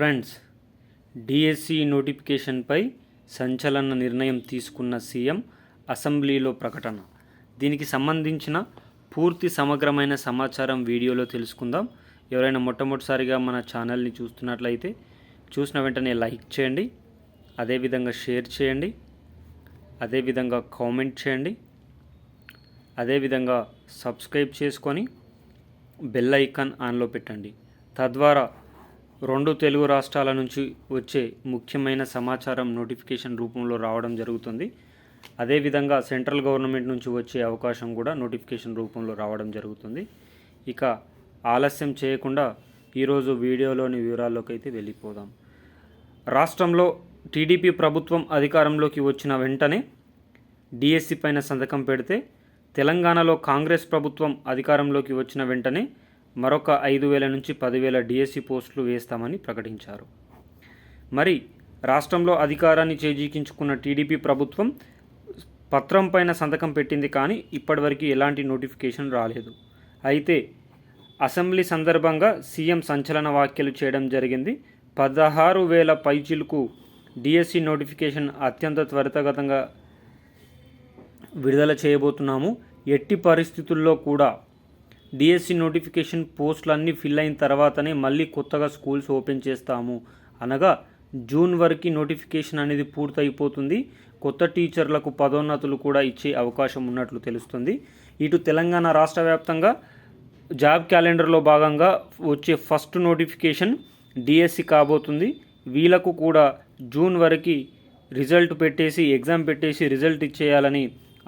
Friends DSC నోటిఫికేషన్పై సంచలన నిర్ణయం తీసుకున్న సీఎం అసెంబ్లీలో ప్రకటన. దీనికి సంబంధించిన పూర్తి సమగ్రమైన సమాచారం వీడియోలో తెలుసుకుందాం. ఎవరైనా మొట్టమొదటిసారిగా మన ఛానల్ని చూస్తున్నట్లయితే చూసిన వెంటనే లైక్ చేయండి అదేవిధంగా షేర్ చేయండి అదేవిధంగా కామెంట్ చేయండి అదేవిధంగా సబ్స్క్రైబ్ చేసుకొని బెల్ ఐకాన్ ఆన్లో పెట్టండి. తద్వారా రెండు తెలుగు రాష్ట్రాల నుంచి వచ్చే ముఖ్యమైన సమాచారం నోటిఫికేషన్ రూపంలో రావడం జరుగుతుంది. అదేవిధంగా సెంట్రల్ గవర్నమెంట్ నుంచి వచ్చే అవకాశం కూడా నోటిఫికేషన్ రూపంలో రావడం జరుగుతుంది. ఇక ఆలస్యం చేయకుండా ఈరోజు వీడియోలోని వివరాల్లోకి అయితే వెళ్ళిపోదాం. రాష్ట్రంలో టీడీపీ ప్రభుత్వం అధికారంలోకి వచ్చిన వెంటనే డిఎస్సి పైన సంతకం పెడితే తెలంగాణలో కాంగ్రెస్ ప్రభుత్వం అధికారంలోకి వచ్చిన వెంటనే మరొక ఐదు వేల నుంచి పదివేల డిఎస్సి పోస్టులు వేస్తామని ప్రకటించారు. మరి రాష్ట్రంలో అధికారాన్ని చేజీకించుకున్న టీడీపీ ప్రభుత్వం పత్రం పైన సంతకం పెట్టింది కానీ ఇప్పటివరకు ఎలాంటి నోటిఫికేషన్ రాలేదు. అయితే అసెంబ్లీ సందర్భంగా సీఎం సంచలన వ్యాఖ్యలు చేయడం జరిగింది. పదహారు వేల పైచిలకు డిఎస్సి నోటిఫికేషన్ అత్యంత త్వరితగతంగా విడుదల చేయబోతున్నాము. ఎట్టి పరిస్థితుల్లో కూడా డిఎస్సి నోటిఫికేషన్ పోస్టులన్నీ ఫిల్ అయిన తర్వాతనే మళ్ళీ కొత్తగా స్కూల్స్ ఓపెన్ చేస్తాము. అనగా జూన్ వరకు నోటిఫికేషన్ అనేది పూర్తయిపోతుంది. కొత్త టీచర్లకు పదోన్నతులు కూడా ఇచ్చే అవకాశం ఉన్నట్లు తెలుస్తుంది. ఇటు తెలంగాణ రాష్ట్ర వ్యాప్తంగా జాబ్ క్యాలెండర్లో భాగంగా వచ్చే ఫస్ట్ నోటిఫికేషన్ డిఎస్సి కాబోతుంది. వీళ్ళకు కూడా జూన్ వరకు రిజల్ట్ పెట్టేసి ఎగ్జామ్ పెట్టేసి రిజల్ట్ ఇచ్చేయాలని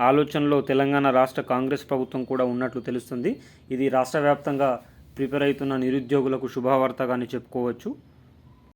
ఆలోచనలో తెలంగాణ రాష్ట్ర కాంగ్రెస్ ప్రభుత్వం కూడా ఉన్నట్లు తెలుస్తుంది. ఇది రాష్ట్ర వ్యాప్తంగా ప్రిపేర్ అవుతున్న నిరుద్యోగులకు శుభవార్తగానే చెప్పుకోవచ్చు.